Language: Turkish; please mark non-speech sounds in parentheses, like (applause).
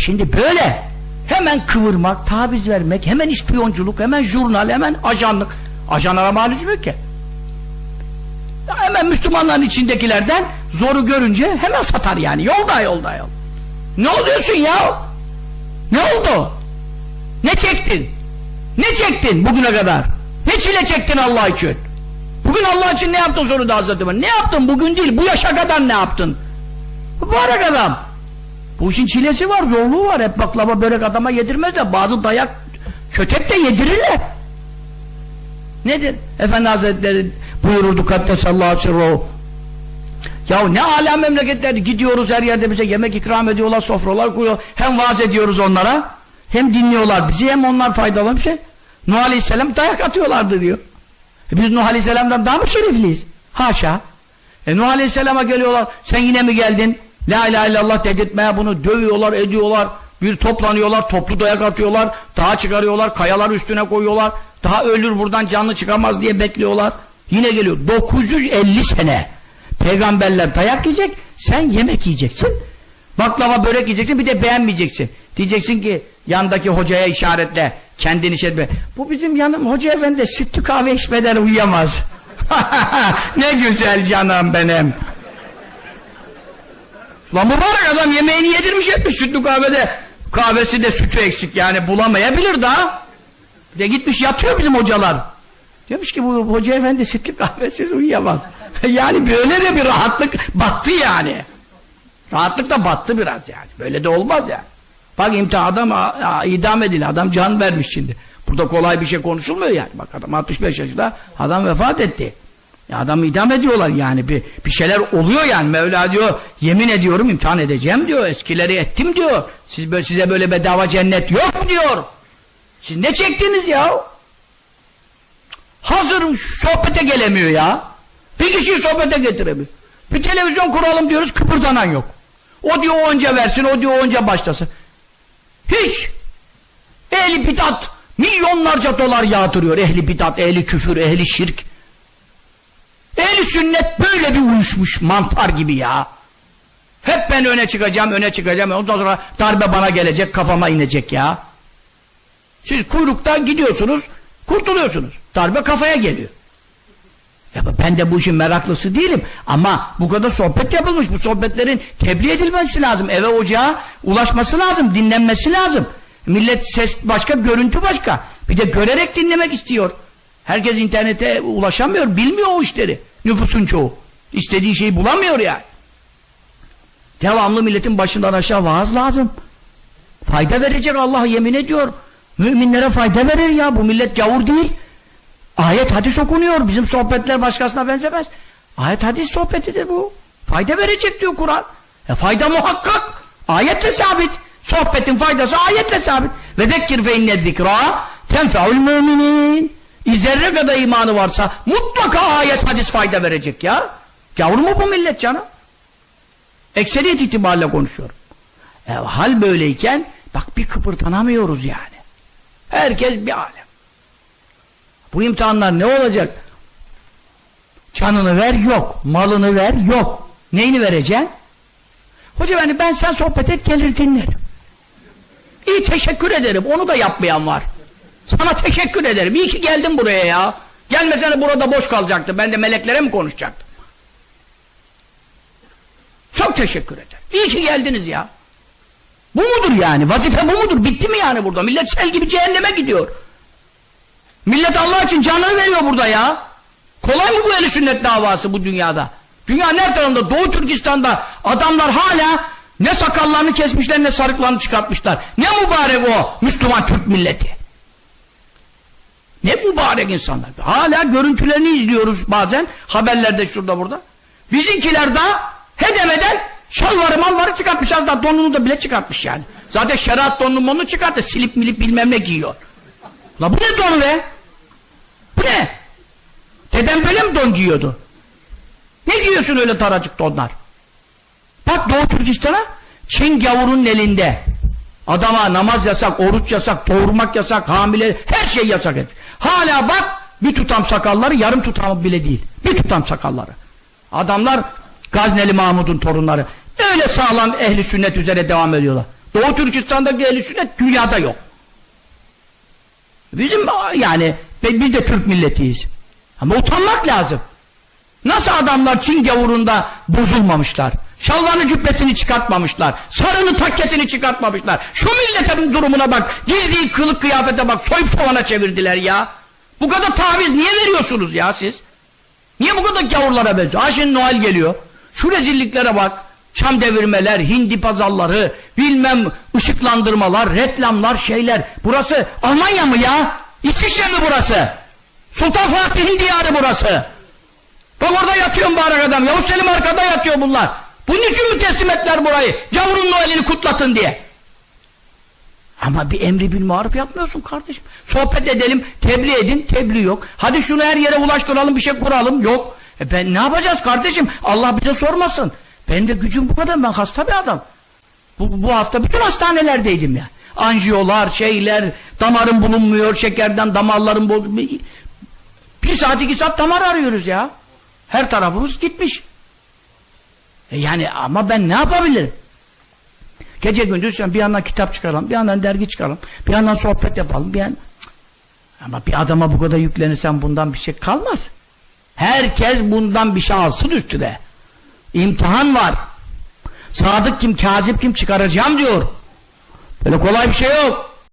şimdi böyle hemen kıvırmak, taviz vermek, hemen ispiyonculuk, hemen jurnal, hemen ajanlık. Ajanlara mal yok ki. Ya hemen Müslümanların içindekilerden zoru görünce hemen satar yani. Yolda yolda yol. Ne oluyorsun ya? Ne oldu? Ne çektin? Ne çektin bugüne kadar? Ne çile çektin Allah için? Bugün Allah için ne yaptın soruda Hazreti? Ne yaptın bugün değil bu yaşa kadar ne yaptın? Mübarek adam. Bu işin çilesi var, zorluğu var. Hep baklava börek adama yedirmezler. Bazı dayak kötek de yedirirler. Nedir? Efendi Hazretleri buyururdu Kaddesallahu sirruhu. Ya ne ala memleketler gidiyoruz her yerde bize yemek ikram ediyorlar, sofralar kuruyor. Hem vaaz ediyoruz onlara, hem dinliyorlar bizi, hem onlar faydalı bir şey. Nuh Aleyhisselam dayak atıyorlardı diyor. E biz Nuh Aleyhisselam'dan daha mı şerefliyiz? Haşa. E Nuh Aleyhisselam'a geliyorlar, sen yine mi geldin? La ilahe illallah dedirtmeye bunu dövüyorlar, ediyorlar. Bir toplanıyorlar, toplu dayak atıyorlar, dağa çıkarıyorlar, kayalar üstüne koyuyorlar. Daha ölür buradan canlı çıkamaz diye bekliyorlar. Yine geliyor. 950 sene peygamberler dayak yiyecek, sen yemek yiyeceksin. Baklava börek yiyeceksin, bir de beğenmeyeceksin. Diyeceksin ki yandaki hocaya işaretle, kendini şey etme. Bu bizim yanım hoca efendi sütlü kahve içmeden uyuyamaz. (laughs) ne güzel canım benim. Lan mübarek adam yemeğini yedirmiş etmiş sütlü kahvede. Kahvesi de sütü eksik yani bulamayabilir daha. Bir de gitmiş yatıyor bizim hocalar. Diyormuş ki bu hoca efendi sütlü kahvesiz uyuyamaz. (laughs) yani böyle de bir rahatlık battı yani. Rahatlık da battı biraz yani. Böyle de olmaz ya. Bak imtihan adam idam edildi. Adam can vermiş şimdi. Burada kolay bir şey konuşulmuyor yani. Bak adam 65 yaşında adam vefat etti. Ya adam idam ediyorlar yani. Bir, bir şeyler oluyor yani. Mevla diyor yemin ediyorum imtihan edeceğim diyor. Eskileri ettim diyor. Siz böyle, size böyle bedava cennet yok diyor. Siz ne çektiniz ya? Hazır sohbete gelemiyor ya. Bir kişiyi sohbete getiremiyor. Bir televizyon kuralım diyoruz kıpırdanan yok. O diyor onca versin o diyor onca başlasın. Hiç. Ehli bidat milyonlarca dolar yağdırıyor. Ehli bidat ehli küfür ehli şirk Ehli sünnet böyle bir uyuşmuş mantar gibi ya. Hep ben öne çıkacağım, öne çıkacağım. Ondan sonra darbe bana gelecek, kafama inecek ya. Siz kuyruktan gidiyorsunuz, kurtuluyorsunuz. Darbe kafaya geliyor. Ya ben de bu işin meraklısı değilim. Ama bu kadar sohbet yapılmış. Bu sohbetlerin tebliğ edilmesi lazım. Eve ocağa ulaşması lazım, dinlenmesi lazım. Millet ses başka, görüntü başka. Bir de görerek dinlemek istiyor. Herkes internete ulaşamıyor, bilmiyor o işleri. Nüfusun çoğu. İstediği şeyi bulamıyor yani. Devamlı milletin başından aşağı vaaz lazım. Fayda verecek Allah yemin ediyor. Müminlere fayda verir ya. Bu millet gavur değil. Ayet hadis okunuyor. Bizim sohbetler başkasına benzemez. Ayet hadis sohbetidir bu. Fayda verecek diyor Kur'an. E fayda muhakkak. Ayetle sabit. Sohbetin faydası ayetle sabit. Ve dekkir fe inne zikra tenfe'ul müminin. İzerre kadar imanı varsa mutlaka ayet hadis fayda verecek ya. Gavur mu bu millet canım? Ekseriyet itibariyle konuşuyorum. E, hal böyleyken bak bir kıpırtanamıyoruz yani. Herkes bir alem. Bu imtihanlar ne olacak? Canını ver yok. Malını ver yok. Neyini vereceksin? Hoca yani ben sen sohbet et gelir dinlerim. İyi teşekkür ederim. Onu da yapmayan var. Sana teşekkür ederim. İyi ki geldin buraya ya. Gelmesene burada boş kalacaktı. Ben de meleklere mi konuşacaktım? Çok teşekkür ederim. İyi ki geldiniz ya. Bu mudur yani? Vazife bu mudur? Bitti mi yani burada? Millet sel gibi cehenneme gidiyor. Millet Allah için canını veriyor burada ya. Kolay mı bu eli sünnet davası bu dünyada? Dünya her tarafında Doğu Türkistan'da adamlar hala ne sakallarını kesmişler ne sarıklarını çıkartmışlar. Ne mübarek o Müslüman Türk milleti. Ne mübarek insanlar. Hala görüntülerini izliyoruz bazen. Haberlerde şurada burada. Bizimkiler daha hedemeden şalvarı malvarı çıkartmış. Az daha donunu da bile çıkartmış yani. Zaten şeriat donunu monunu çıkarttı. Silip milip bilmem ne giyiyor. La bu ne don be? Bu ne? Dedem böyle mi don giyiyordu? Ne giyiyorsun öyle taracık donlar? Bak Doğu Türkistan'a Çin gavurun elinde. Adama namaz yasak, oruç yasak, doğurmak yasak, hamile her şey yasak. Et. Hala bak bir tutam sakalları yarım tutam bile değil. Bir tutam sakalları. Adamlar Gazneli Mahmud'un torunları. Öyle sağlam ehli sünnet üzere devam ediyorlar. Doğu Türkistan'daki ehl sünnet dünyada yok. Bizim yani biz de Türk milletiyiz. Ama utanmak lazım. Nasıl adamlar Çin gavurunda bozulmamışlar? Şalvarını cübbesini çıkartmamışlar. Sarını takkesini çıkartmamışlar. Şu milletin durumuna bak. Giydiği kılık kıyafete bak. Soyup soğana çevirdiler ya. Bu kadar taviz niye veriyorsunuz ya siz? Niye bu kadar gavurlara benziyor? Ha şimdi Noel geliyor. Şu rezilliklere bak. Çam devirmeler, hindi pazarları, bilmem ışıklandırmalar, reklamlar, şeyler. Burası Almanya mı ya? İsviçre mi burası? Sultan Fatih'in diyarı burası. Bak orada yatıyor mübarek adam. Yavuz Selim arkada yatıyor bunlar. Bunun için mi teslim ettiler burayı? Gavurun Noel'ini kutlatın diye. Ama bir emri bil maruf yapmıyorsun kardeşim. Sohbet edelim, tebliğ edin, tebliğ yok. Hadi şunu her yere ulaştıralım, bir şey kuralım, yok. E ben ne yapacağız kardeşim? Allah bize sormasın. Ben de gücüm bu kadar, ben hasta bir adam. Bu, bu hafta bütün hastanelerdeydim ya. Anjiyolar, şeyler, damarım bulunmuyor, şekerden damarlarım bozulmuyor. Bir saat iki saat damar arıyoruz ya. Her tarafımız gitmiş. E yani ama ben ne yapabilirim? Gece gündüz bir yandan kitap çıkaralım, bir yandan dergi çıkaralım, bir yandan sohbet yapalım, bir yan... Cık. Ama bir adama bu kadar yüklenirsen bundan bir şey kalmaz. Herkes bundan bir şey alsın üstüne. İmtihan var. Sadık kim, kazip kim çıkaracağım diyor. Böyle kolay bir şey yok.